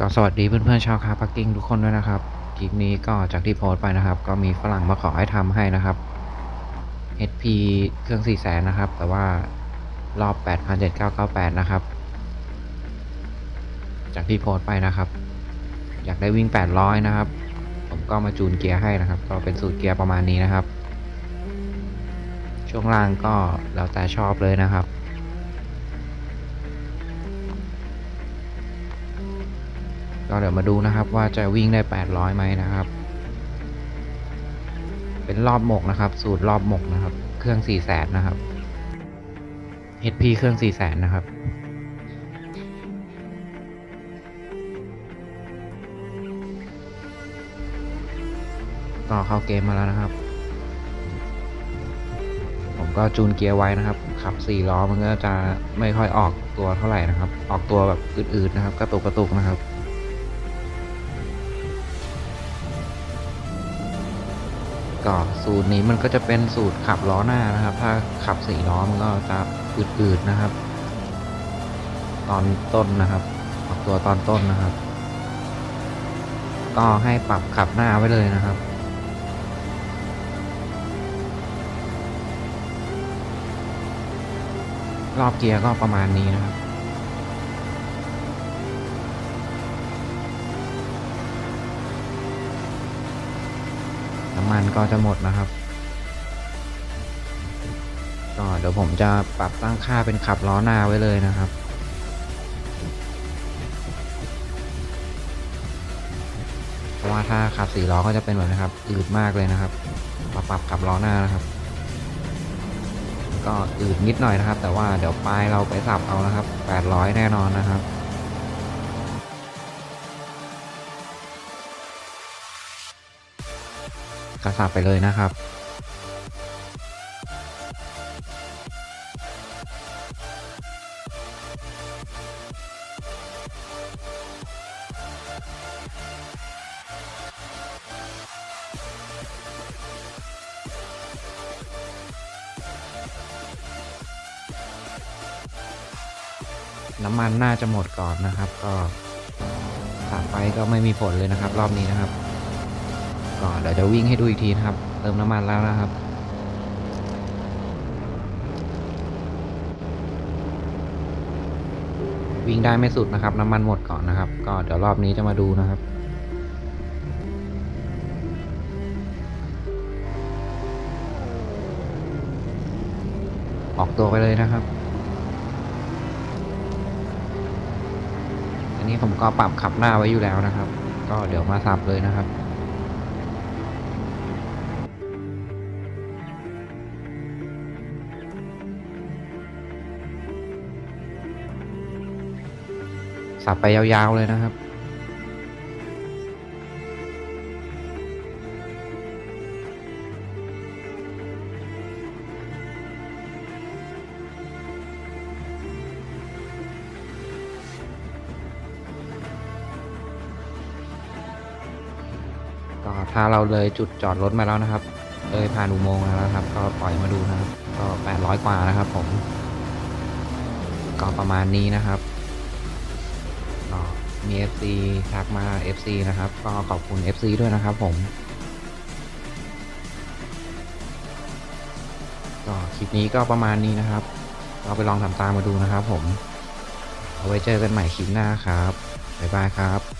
ก็สวัสดีเพื่อนๆชาวคาร์พักกิ้งทุกคนด้วยนะครับคลิปนี้ก็จากที่โพสต์ไปนะครับ ก็มีฝรั่งมาขอให้ทำให้นะครับ HP เครื่อง4 0 0 0 0นะครับ แต่ว่ารอบ 8,7998 นะครับ จากที่โพสต์ไปนะครับ อยากได้วิ่ง 800 นะครับ ผมก็มาจูนเกียร์ให้นะครับ ก็เป็นสูตรเกียร์ประมาณนี้นะครับ ช่วงล่างก็แล้วแต่ชอบเลยนะครับ เดี๋ยวมาดูนะครับว่าจะวิ่งได้ 800ไหมนะครับ เป็นรอบหมกนะครับ สูตรรอบหมกนะครับ เครื่อง4 0 0แสนนะครับ HP เครื่อง4 0 0แสนนะครับก็เข้าเกมมาแล้วนะครับ ผมก็จูนเกียร์ไว้นะครับ ขับ4ล้อมันก็จะไม่ค่อยออกตัวเท่าไหร่นะครับ ออกตัวแบบอืดๆนะครับ กระตุกกระตุกนะครับ ก็สูตรนี้มันก็จะเป็นสูตรขับล้อหน้านะครับ ถ้าขับสี่ล้อมันก็จะอืดๆนะครับ ตอนต้นนะครับออกตัวตอนต้นนะครับ ก็ให้ปรับขับหน้าไว้เลยนะครับรอบเกียร์ก็ประมาณนี้นะครับ น้ำมันก็จะหมดนะครับ ก็เดี๋ยวผมจะปรับตั้งค่าเป็นขับล้อหน้าไว้เลยนะครับเพราะว่าถ้าขับสี่ล้อก็จะเป็นแบบนะครับอืดมากเลยนะครับปรับปรับขับล้อหน้านะครับ ก็อืดนิดหน่อยนะครับ แต่ว่าเดี๋ยวปลายเราไปสับเอานะครับ800แน่นอนนะครับ กระสับไปเลยนะครับ น้ำมันน่าจะหมดก่อนนะครับ ก็ขาดไปก็ไม่มีผลเลยนะครับ รอบนี้นะครับ ก็เดี๋ยวจะวิ่งให้ดูอีกทีนะครับ เติมน้ำมันแล้วนะครับวิ่งได้ไม่สุดนะครับ น้ำมันหมดก่อนนะครับ ก็เดี๋ยวรอบนี้จะมาดูนะครับ ออกตัวไปเลยนะครับ อันนี้ผมก็ปรับขับหน้าไว้อยู่แล้วนะครับ ก็เดี๋ยวมาสับเลยนะครับ สับไปยาวๆเลยนะครับ ก็ถ้าเราเลยจุดจอดรถมาแล้วนะครับ เลยผ่านอุโมงค์มาแล้วนะครับ ก็ปล่อยมาดูนะครับ ก็ 800 กว่านะครับผมก็ประมาณนี้นะครับ มี FC ทักมา FC นะครับ ก็ขอบคุณ FC ด้วยนะครับผม ก็คลิปนี้ก็ประมาณนี้นะครับ เราไปลองทำตามมาดูนะครับผม เอาไว้เจอกันใหม่คลิปหน้าครับ บ๊ายบายครับ